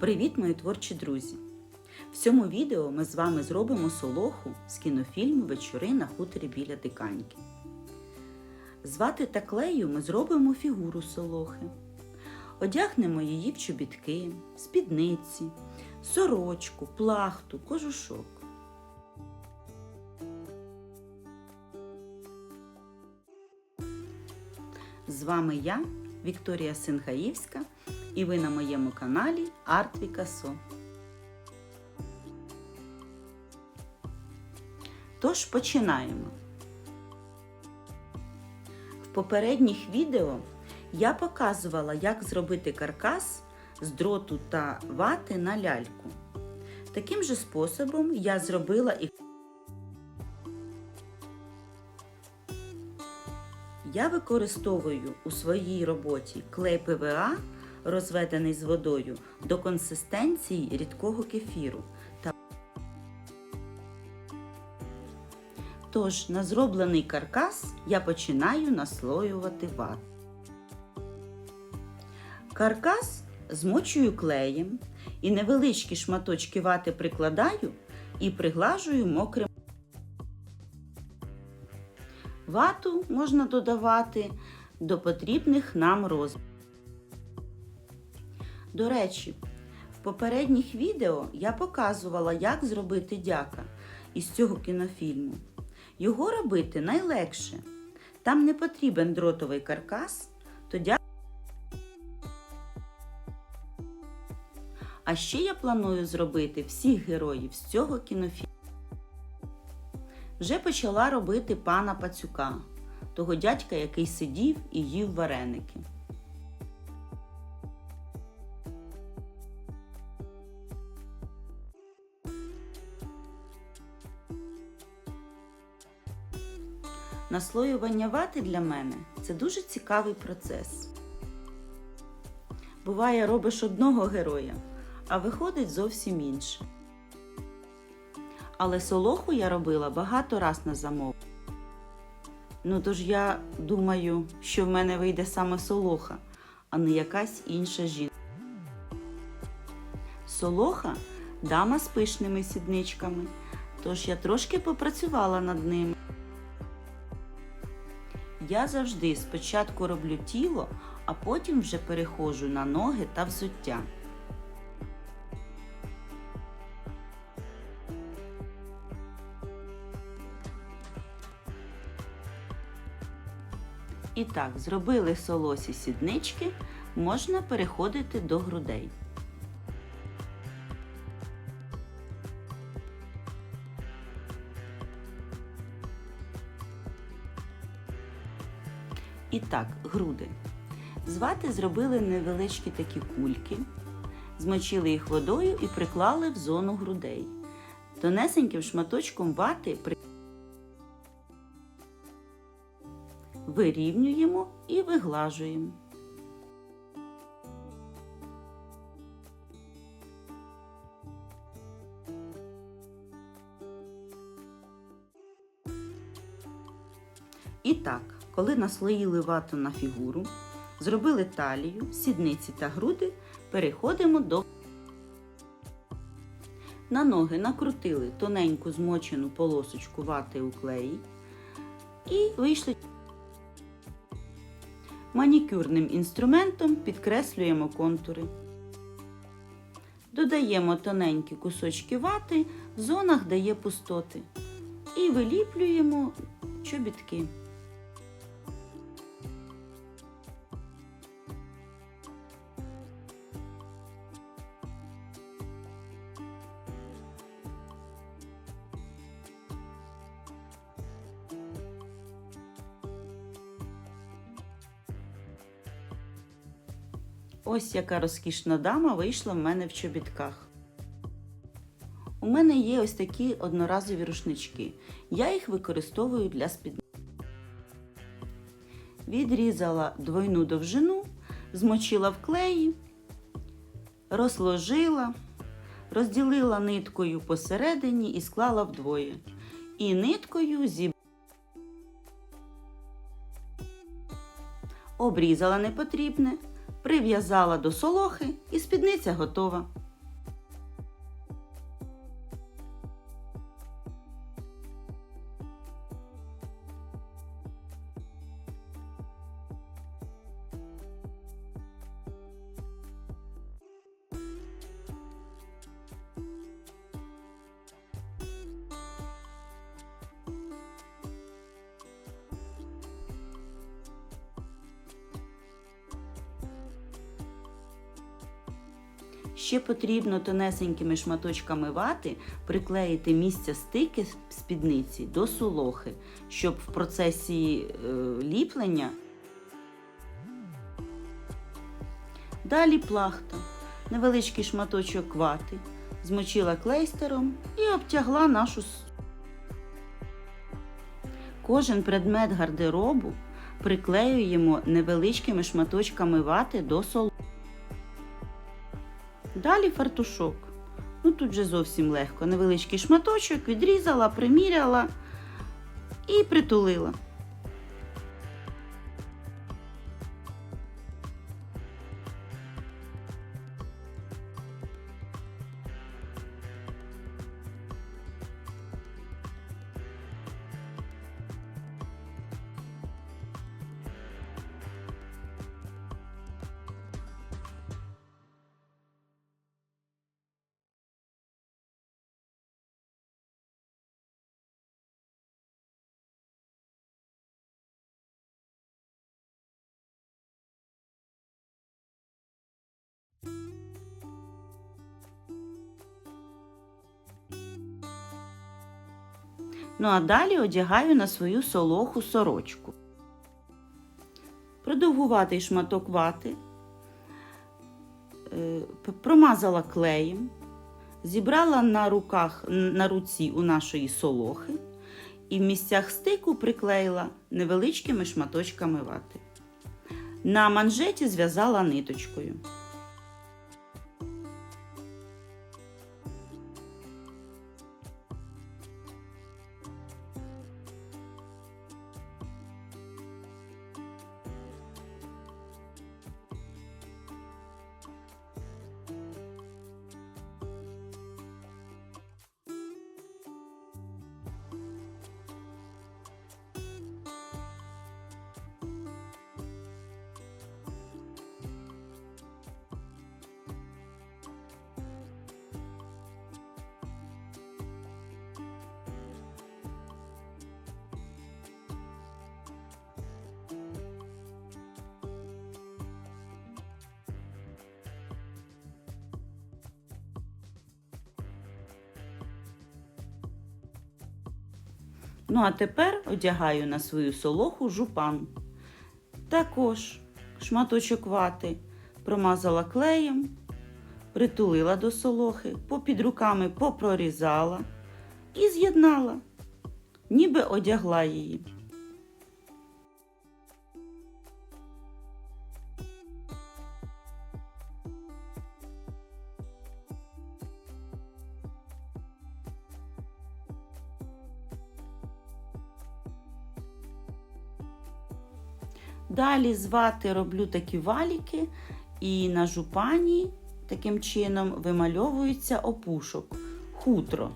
Привіт, мої творчі друзі! В цьому відео ми з вами зробимо солоху з кінофільму Вечори на хуторі біля диканьки. З вати та клею ми зробимо фігуру солохи. Одягнемо її в чобітки, спідниці, сорочку, плахту, кожушок. З вами я, Вікторія Сингаївська, і ви на моєму каналі Арт Вікасо. Тож починаємо. В попередніх відео я показувала, як зробити каркас з дроту та вати на ляльку. Таким же способом я зробила і Я використовую у своїй роботі клей ПВА, розведений з водою, до консистенції рідкого кефіру. Тож на зроблений каркас я починаю наслоювати вату. Каркас змочую клеєм і невеличкі шматочки вати прикладаю і приглажую мокрим. Вату можна додавати до потрібних нам розмірів. До речі, в попередніх відео я показувала, як зробити дяка із цього кінофільму. Його робити найлегше. Там не потрібен дротовий каркас, то дяка. А ще я планую зробити всіх героїв з цього кінофільму. Вже почала робити пана пацюка, того дядька, який сидів і їв вареники. Наслоювання вати для мене це дуже цікавий процес. Буває, робиш одного героя, а виходить зовсім інше. Але солоху я робила багато раз на замов. Ну тож я думаю, що в мене вийде саме солоха, а не якась інша жінка. Солоха дама з пишними сідничками, тож я трошки попрацювала над ними. Я завжди спочатку роблю тіло, а потім вже переходжу на ноги та взуття. І так, зробили солосі сіднички, можна переходити до грудей. І так, груди. З вати зробили невеличкі такі кульки, змочили їх водою і приклали в зону грудей. Тонесеньким шматочком вати при вирівнюємо і виглажуємо. І так, коли наслоїли вату на фігуру, зробили талію, сідниці та груди, переходимо до на ноги накрутили тоненьку змочену полосочку вати у клеї і вийшли. Манікюрним інструментом підкреслюємо контури. Додаємо тоненькі кусочки вати в зонах, де є пустоти. І виліплюємо чобітки. Ось яка розкішна дама вийшла в мене в чобітках. У мене є ось такі одноразові рушнички. Я їх використовую для спідниці. Відрізала двойну довжину, змочила в клеї, розложила, розділила ниткою посередині і склала вдвоє. І ниткою зібрала. Обрізала непотрібне, прив'язала до солохи і спідниця готова. Ще потрібно тонесенькими шматочками вати приклеїти місця стики спідниці до солохи, щоб в процесі е, ліплення. Далі плахта, невеличкий шматочок вати, змочила клейстером і обтягла нашу. Кожен предмет гардеробу приклеюємо невеличкими шматочками вати до солохи. Далі фартушок. Ну тут же зовсім легко. Невеличкий шматочок відрізала, приміряла і притулила. Ну а далі одягаю на свою солоху сорочку. Продовгуватий шматок вати, е, промазала клеєм, зібрала на руках, на руці у нашої солохи і в місцях стику приклеїла невеличкими шматочками вати. На манжеті зв'язала ниточкою. Ну а тепер одягаю на свою солоху жупан. Також шматочок вати промазала клеєм, притулила до солохи, попід руками попрорізала і з'єднала, ніби одягла її. Далі з вати роблю такі валіки, і на жупані таким чином вимальовується опушок, хутро.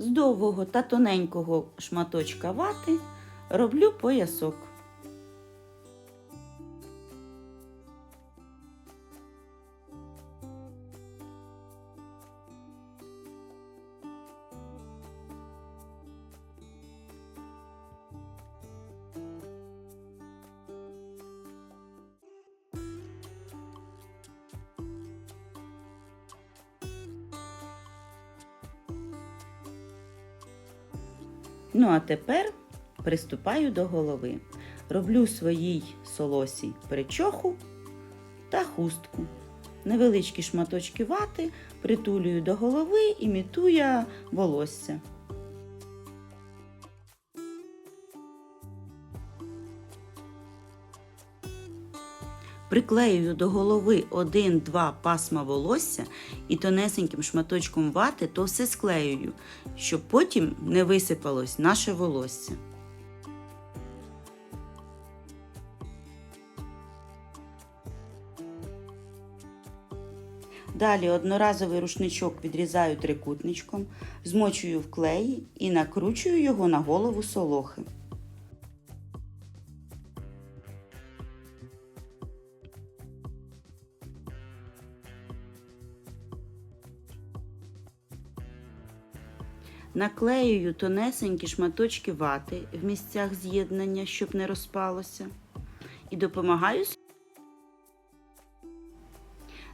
З довгого та тоненького шматочка вати роблю поясок. Ну а тепер приступаю до голови. Роблю своїй солосі причоху та хустку. Невеличкі шматочки вати притулюю до голови, імітуя волосся. Приклеюю до голови один-два пасма волосся і тонесеньким шматочком вати то все склеюю, щоб потім не висипалось наше волосся. Далі одноразовий рушничок відрізаю трикутничком, змочую в клеї і накручую його на голову солохи. Наклеюю тонесенькі шматочки вати в місцях з'єднання, щоб не розпалося, і допомагаю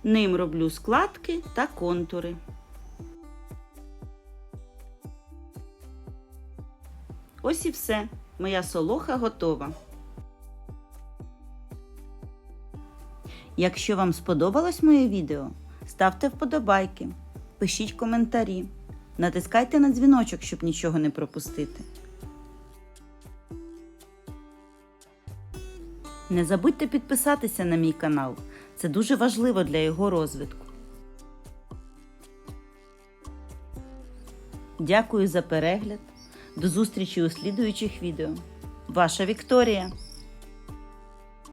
Ним роблю складки та контури. Ось і все. Моя солоха готова. Якщо вам сподобалось моє відео, ставте вподобайки, пишіть коментарі, натискайте на дзвіночок, щоб нічого не пропустити. Не забудьте підписатися на мій канал. Це дуже важливо для його розвитку. Дякую за перегляд. До зустрічі у слідуючих відео. Ваша Вікторія!